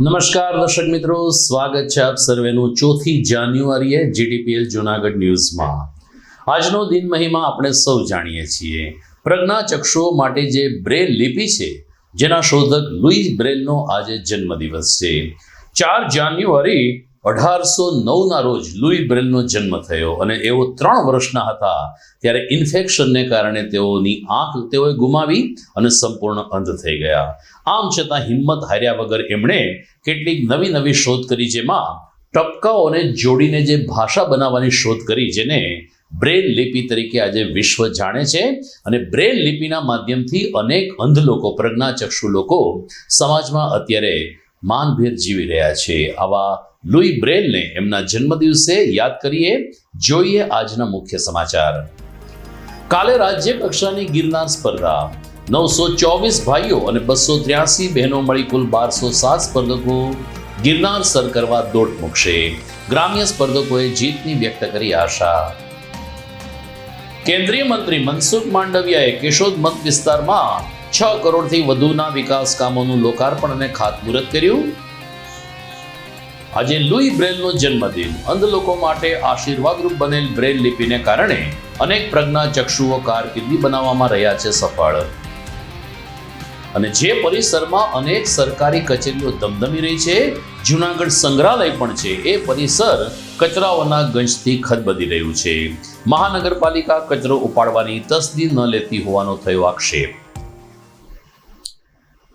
નમસ્કાર દર્શક મિત્રો, સ્વાગત છે આપ સર્વેનું ચોથી જાન્યુઆરીએ જીડીપીએલ જુનાગઢ ન્યૂઝમાં. આજનો દિન મહિમા આપણે સૌ જાણીએ છીએ. પ્રજ્ઞાચક્ષુઓ માટે જે બ્રેલ લિપિ છે, જેના શોધક લુઈ બ્રેલનો આજે જન્મદિવસ છે. ચાર જાન્યુઆરી અઢારસો નવના રોજ લુઈ બ્રેલનો જન્મ થયો અને એઓ ત્રણ વર્ષના હતા ત્યારે ઇન્ફેક્શનને કારણે તેઓની આંખ તેઓએ ગુમાવી અને સંપૂર્ણ અંધ થઈ ગયા. આમ છતાં હિંમત હાર્યા વગર એમણે કેટલીક નવી નવી શોધ કરી જેમાં ટપકાઓને જોડીને જે ભાષા બનાવવાની શોધ કરી જેને બ્રેલ લિપિ તરીકે આજે વિશ્વ જાણે છે અને બ્રેલ લિપિના માધ્યમથી અનેક અંધ લોકો, પ્રજ્ઞાચક્ષુ લોકો સમાજમાં અત્યારે માનભેર જીવી રહ્યા છે. આવા લુઈ બ્રેલને એમના જન્મદિવસે યાદ કરીએ, જોઈએ આજના મુખ્ય સમાચાર. કાલે રાજ્ય કક્ષાની ગિરનાર સ્પર્ધા. નવસો ચોવીસ ભાઈઓ અને બસો ત્ર્યાસી બહેનો મળી કુલ બારસો સાત સ્પર્ધકો ગિરનાર સર કરવા દોટ મૂકશે. ગ્રામ્ય સ્પર્ધકોએ જીતની વ્યક્ત કરી આશા. કેન્દ્રીય મંત્રી મનસુખ માંડવિયાએ કેશોદ મત વિસ્તારમાં છ કરોડથી વધુના વિકાસ કામોનું લોકાર્પણ અને ખાતમુહૂર્ત કર્યું. આજે લુઈ બ્રેલનો જન્મદિન. અંધ લોકો માટે આશીર્વાદરૂપ બનેલ બ્રેલ લિપિને કારણે અનેક પ્રજ્ઞા ચક્ષુઓ કારકિર્દી બનાવવામાં રહ્યા છે સફળ. અને જે પરિસરમાં અનેક સરકારી કચેરીઓ ધમધમી રહી છે, જુનાગઢ સંગ્રહાલય પણ છે, એ પરિસર કચરાઓના ગંજથી ખદબદી રહ્યું છે. મહાનગરપાલિકા કચરો ઉપાડવાની તસદી ન લેતી હોવાનો થયો આક્ષેપ.